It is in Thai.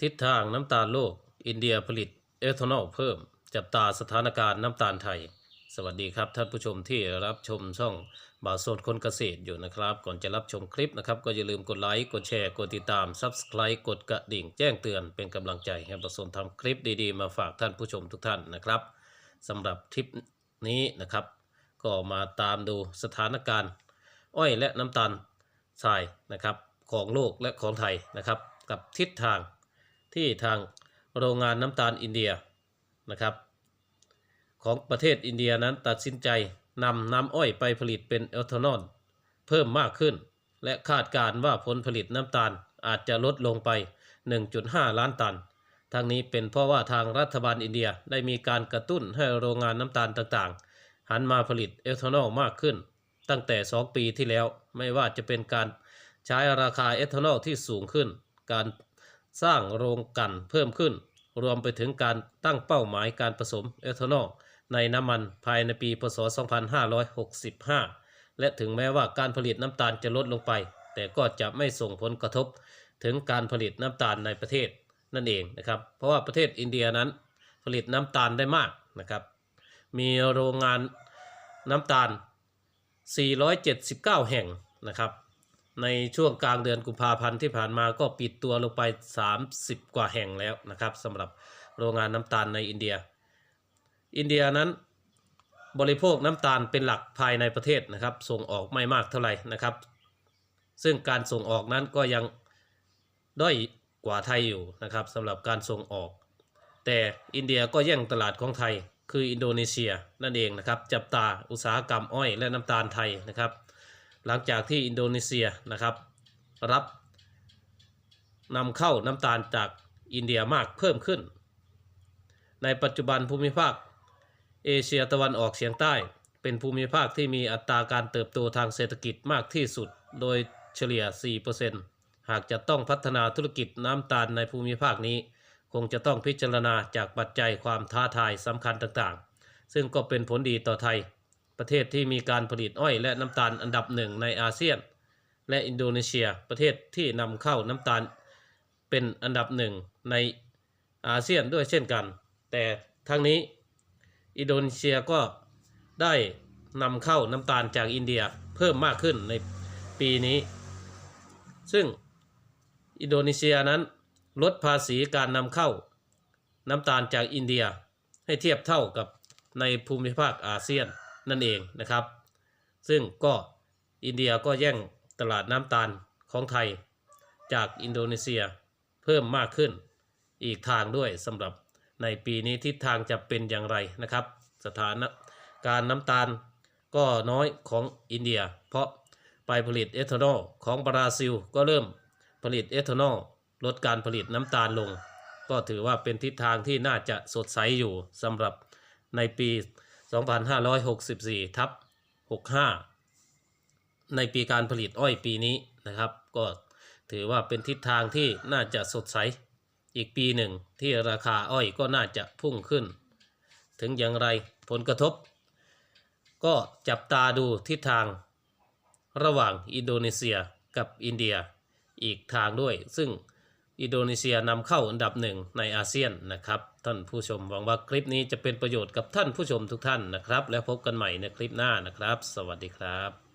ทิศทางน้ำตาลโลก อินเดียผลิตเอทานอลเพิ่ม จับตาสถานการณ์น้ำตาลไทย สวัสดีครับท่านผู้ชมที่รับชมช่องบ่าวโซนคนเกษตรอยู่นะครับ ก่อนจะรับชมคลิปนะครับ ก็อย่าลืมกดไลค์ กดแชร์ กดติดตาม Subscribe กดกระดิ่งแจ้งเตือนเป็นกำลังใจให้บ่าวโซนทำคลิปดีๆ มาฝากท่านผู้ชมทุกท่านนะครับสำหรับคลิปนี้นะครับ ก็มาตามดูสถานการณ์ อ้อยและน้ำตาลทรายนะครับของโลกและของไทยนะครับ กับทิศทาง ที่ทางโรงงานน้ำตาลอินเดียนะครับ ของประเทศอินเดียนั้นตัดสินใจนำน้ำอ้อยไปผลิตเป็นเอทานอลเพิ่มมากขึ้น และคาดการณ์ว่าผลผลิตน้ำตาลอาจจะลดลงไป 1.5 ล้านตันทางนี้เป็นเพราะว่าทางรัฐบาลอินเดียได้มีการกระตุ้นให้โรงงานน้ำตาลต่างๆ หันมาผลิตเอทานอลมากขึ้น ตั้งแต่ 2 ปีที่แล้วไม่ว่าจะเป็นการใช้ราคาเอทานอลที่สูงขึ้น การ สร้างโรงกันเพิ่มขึ้น รวมไปถึงการตั้งเป้าหมายการผสมเอทานอลในน้ำมันภายในปีพศ 2565 และถึงแม้ว่าการผลิตน้ำตาลจะลดลงไป แต่ก็จะไม่ส่งผลกระทบถึงการผลิตน้ำตาลในประเทศนั่นเองนะครับ เพราะว่าประเทศอินเดียนั้นผลิตน้ำตาลได้มากนะครับ มีโรงงานน้ำตาล 479 แห่งนะครับ ในช่วงกลางเดือนกุมภาพันธ์ที่ผ่านมาก็ปิดตัวลงไป 30 กว่าแห่งแล้วนะครับสำหรับโรงงานน้ำตาลในอินเดีย อินเดียนั้นบริโภคน้ำตาลเป็นหลักภายในประเทศนะครับ ส่งออกไม่มากเท่าไหร่นะครับ ซึ่งการส่งออกนั้นก็ยังด้อยกว่าไทยอยู่นะครับสำหรับการส่งออก แต่อินเดียก็แย่งตลาดของไทย คืออินโดนีเซียนั่นเองนะครับ จับตาอุตสาหกรรมอ้อยและน้ำตาลไทยนะครับ หลังจากที่อินโดนีเซียนะครับ รับนำเข้าน้ำตาลจากอินเดียมากเพิ่มขึ้น ในปัจจุบันภูมิภาค เอเชียตะวันออกเฉียงใต้ เป็นภูมิภาคที่มีอัตราการเติบโตทางเศรษฐกิจมากที่สุด โดยเฉลี่ย 4%หากจะต้องพัฒนาธุรกิจน้ำตาลในภูมิภาคนี้ คงจะต้องพิจารณาจากปัจจัยความท้าทายสำคัญต่างๆ ซึ่งก็เป็นผลดีต่อไทย ประเทศที่มีการผลิตอ้อยและน้ำตาลอันดับหนึ่งในอาเซียน และอินโดนีเซีย ประเทศที่นำเข้าน้ำตาลเป็นอันดับหนึ่งในอาเซียนด้วยเช่นกัน แต่ทั้งนี้อินโดนีเซียก็ได้นำเข้าน้ำตาลจากอินเดียเพิ่มมากขึ้นในปีนี้ ซึ่งอินโดนีเซียนั้นลดภาษีการนำเข้าน้ำตาลจากอินเดียให้เทียบเท่ากับในภูมิภาคอาเซียน นั่นเองนะครับ ซึ่งก็อินเดียก็แย่งตลาดน้ำตาลของไทย จากอินโดนีเซียเพิ่มมากขึ้น อีกทางด้วยสำหรับในปีนี้ทิศทางจะเป็นอย่างไรนะครับ สถานะการน้ำตาลก็น้อยของอินเดีย เพราะไปผลิตเอทานอลของบราซิลก็เริ่มผลิตเอทานอลลดการผลิตน้ำตาลลง ก็ถือว่าเป็นทิศทางที่น่าจะสดใสอยู่สำหรับในปี 2564ทับ65 ในปีการผลิตอ้อยปีนี้นะครับ ก็ถือว่าเป็นทิศทางที่น่าจะสดใส อีกปีหนึ่งที่ราคาอ้อยก็น่าจะพุ่งขึ้น ถึงอย่างไรผลกระทบ ก็จับตาดูทิศทางระหว่างอินโดนีเซียกับอินเดียอีกทางด้วย ซึ่งอินโดนีเซียนำเข้าอันดับหนึ่งในอาเซียนนะครับ ท่านผู้ชมหวังว่าคลิปนี้จะเป็นประโยชน์กับท่านผู้ชมทุกท่านนะครับ แล้วพบกันใหม่ในคลิปหน้านะครับ สวัสดีครับ